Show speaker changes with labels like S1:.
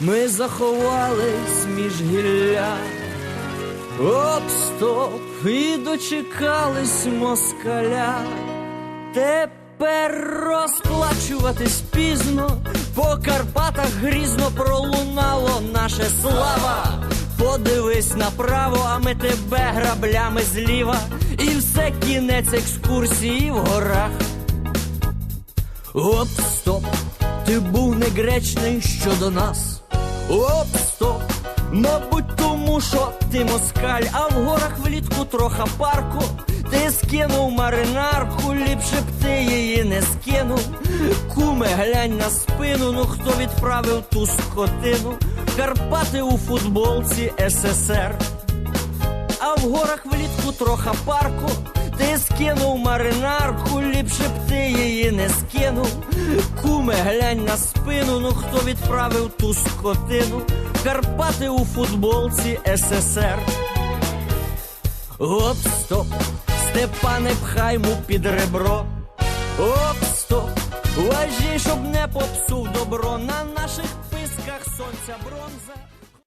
S1: Ми заховались між гілля. Оп, стоп, і дочекались москаля. Тепер розплачуватись пізно, по Карпатах грізно пролунало наше слава. Подивись направо, а ми тебе граблями зліва, і все кінець екскурсії в горах. Оп, стоп, ти був негречний щодо нас. Оп, стоп, мабуть, тому що ти москаль, а в горах влітку троха парку. Ти скинув маринарку, ліпше б ти її не скинув. Куме, глянь на спину, ну хто відправив ту скотину? Карпати у футболці СССР. А в горах влітку троха парку. Ти скинув маринарку, ліпше б ти її не скинув. Куме, глянь на спину, ну хто відправив ту скотину? Карпати у футболці СССР. Оп, стоп, Степане, пхай му під ребро. Оп, стоп, важі, щоб не попсув добро. На наших писках сонця бронза.